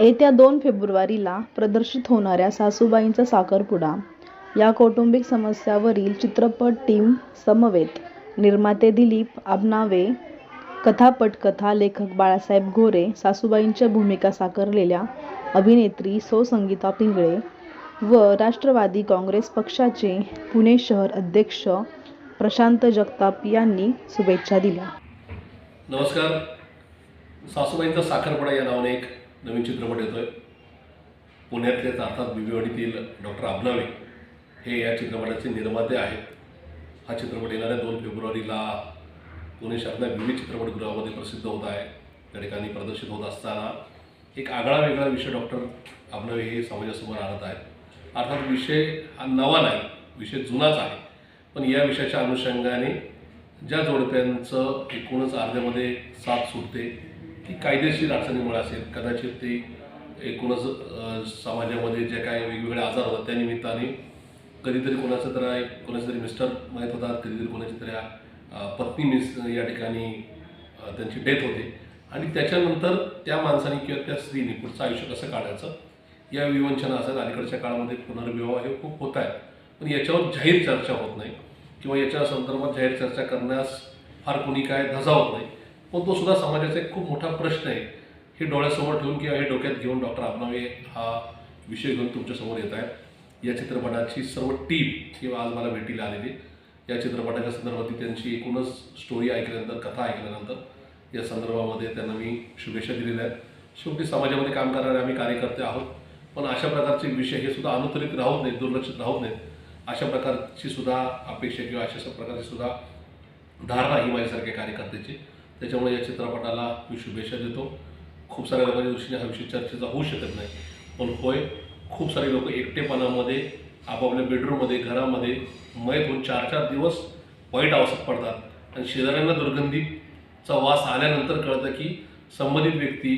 येत्या दोन फेब्रुवारीला प्रदर्शित होणाऱ्या सासूबाईंचा साखरपुडा. या कौटुंबिक समस्यावरील चित्रपट टीम समवेत निर्माते दिलीप आबनावे कथा लेखक बाळासाहेब गोरे सासूबाईंच्या भूमिका साकारलेल्या अभिनेत्री सौ संगीता पिंगळे व राष्ट्रवादी काँग्रेस पक्षाचे पुणे शहर अध्यक्ष प्रशांत जगताप यांनी शुभेच्छा दिल्या. नमस्कार. सासूबाईंचा साखरपडा या नावाने एक नवीन चित्रपट येतोय. पुण्यातलेच अर्थात बिबीवाडीतील डॉक्टर आबनावे हे या चित्रपटाचे निर्माते आहेत. हा चित्रपट येणाऱ्या दोन फेब्रुवारीला पुणे शहरातल्या विविध चित्रपटगृहामध्ये प्रसिद्ध होत आहे. त्या ठिकाणी प्रदर्शित होत असताना एक आगळा वेगळा विषय डॉक्टर आबनावे हे समाजासमोर आणत आहेत. अर्थात विषय हा नवा नाही विषय जुनाच आहे. पण या विषयाच्या अनुषंगाने ज्या जोडप्यांचं एकूणच अर्ध्यामध्ये साथ सुटते ती कायदेशीर अडचणीमुळे असेल. कदाचित ते एकूणच समाजामध्ये जे काही वेगवेगळे आजार होतात त्या निमित्ताने कधीतरी कोणाचं तर एक- कोणाचे तरी मिस्टर माहीत होतात कधीतरी कोणाच्या तरी पत्नी मिस या ठिकाणी त्यांची डेथ होते. आणि त्याच्यानंतर त्या माणसाने किंवा त्या स्त्रीने पुढचं आयुष्य कसं काढायचं या विवंचना असतात अलीकडच्या काळामध्ये पुनर्विवाह हे खूप होत आहेत. पण याच्यावर जाहीर चर्चा होत नाही. किंवा याच्या संदर्भात जाहीर चर्चा करण्यास फार कोणी काय धजावत नाही. पण तो सुद्धा समाजाचा एक खूप मोठा प्रश्न आहे. हे डोळ्यासमोर ठेवून किंवा हे डोक्यात घेऊन डॉक्टर आबनावे हा विषय घेऊन तुमच्यासमोर येत आहेत. या चित्रपटाची सर्व टीम किंवा आज मला भेटीला आलेली या चित्रपटाच्या संदर्भातील त्यांची एकूणच स्टोरी ऐकल्यानंतर कथा ऐकल्यानंतर या संदर्भामध्ये त्यांना मी शुभेच्छा दिलेल्या आहेत. शेवटी समाजामध्ये काम करणारे आम्ही कार्यकर्ते आहोत. पण अशा प्रकारचे विषय हे सुद्धा अनुत्तरित राहत नाहीत दुर्लक्षित राहत नाहीत अशा प्रकारची सुद्धा अपेक्षा किंवा अशा प्रकारची सुद्धा धारणा ही माझ्यासारख्या कार्यकर्त्याची. त्याच्यामुळे या चित्रपटाला मी शुभेच्छा देतो. खूप साऱ्या लोकांच्या दृष्टीने हा विषय चर्चेचा होऊ शकत नाही. पण होय खूप सारे लोक एकटेपणामध्ये आपापल्या बेडरूममध्ये घरामध्ये मयत होऊन चार चार दिवस वाईट अवस्थेत पडतात. आणि शेजाऱ्यांना दुर्गंधीचा वास आल्यानंतर कळतं की संबंधित व्यक्ती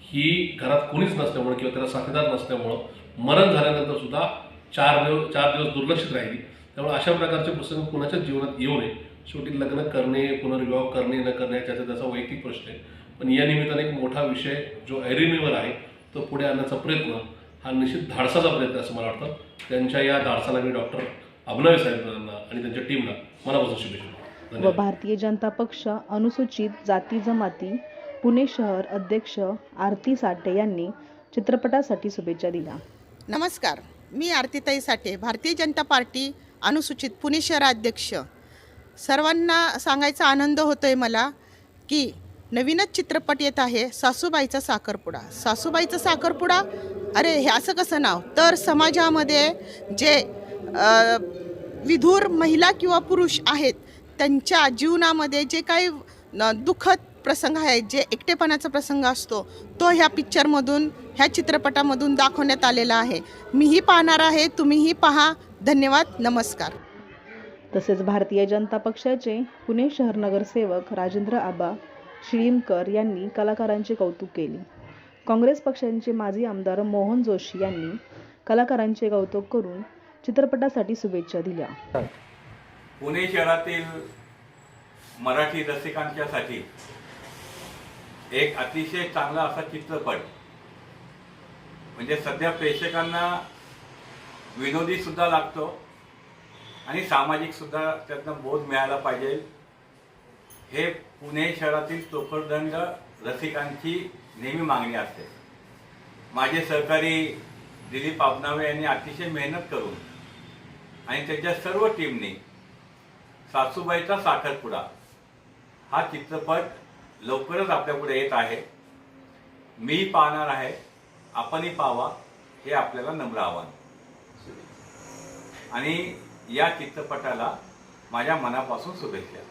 ही घरात कोणीच नसल्यामुळं किंवा त्याला साथीदार नसल्यामुळं मरण झाल्यानंतर सुद्धा चार दिवस चार दिवस दुर्लक्षित राहिली. त्यामुळे अशा प्रकारचे प्रसंग कुणाच्याच जीवनात येऊ नये. शेवटी लग्न करणे पुनर्विवाह करणे न करणे त्याचा त्याचा वैयक्तिक प्रश्न आहे. पण या निमित्ताने एक मोठा विषय जो ऐरिनीवर आहे तो पुढे आणण्याचा प्रयत्न हा निश्चित धाडसाचा प्रयत्न आहे असं मला वाटतं. त्यांच्या या धाडसाला मी डॉक्टर अभिनव साहेबांना आणि त्यांच्या टीमला मनापासून शुभेच्छा. व भारतीय जनता पक्ष अनुसूचित जाती जमाती पुणे शहर अध्यक्ष आरती साठे यांनी चित्रपटासाठी शुभेच्छा दिल्या. नमस्कार. मी आरतीताई साठे भारतीय जनता पार्टी अनुसूचित पुणे शहराध्यक्ष सर्वांना सांगायचा आनंद होतोय मला की नवीनच चित्रपट येत आहे सासूबाईचा साखरपुडा. सासूबाईचा साखरपुडा अरे हे असं कसं नाव? तर समाजामध्ये जे विधूर महिला किंवा पुरुष आहेत त्यांच्या जीवनामध्ये जे काही दुःखद प्रसंग आहेत जे एकटेपणाचा प्रसंग असतो तो ह्या पिक्चरमधून ह्या चित्रपटामधून दाखवण्यात आलेला आहे. मीही पाहणार आहे तुम्हीही पहा. धन्यवाद नमस्कार. तसेच भारतीय जनता पक्षाचे पुणे शहर नगरसेवक राजेंद्र आबा शिळीमकर यांनी कलाकारांचे कौतुक केले. काँग्रेस पक्षाचे माजी आमदार मोहन जोशी यांनी कलाकारांचे कौतुक करून चित्रपटासाठी शुभेच्छा दिल्या. पुणे शहरातील मराठी रसिकांच्यासाठी एक अतिशय चांगला असा चित्रपट म्हणजे सध्या प्रेक्षकांना विनोदी सुद्धा लागतो आणि सामाजिक सुद्धा त्यातनं बोध मिळाला पाहिजे. हे पुणे शहरातील चोखडदंड रसिकांची नेहमी मागणी असते. माझे सहकारी दिलीप आपनावे यांनी अतिशय मेहनत करून आणि त्याच्या सर्व टीमने सासूबाईचा साखरपुडा हा चित्रपट लवकरच आपल्यापुढे येत आहे. मी पाहणार आहे. आपणही पाहावा. हे आपल्याला नम्र आव्हान. आणि या चित्रपटाला माझ्या मनापासून शुभेच्छा.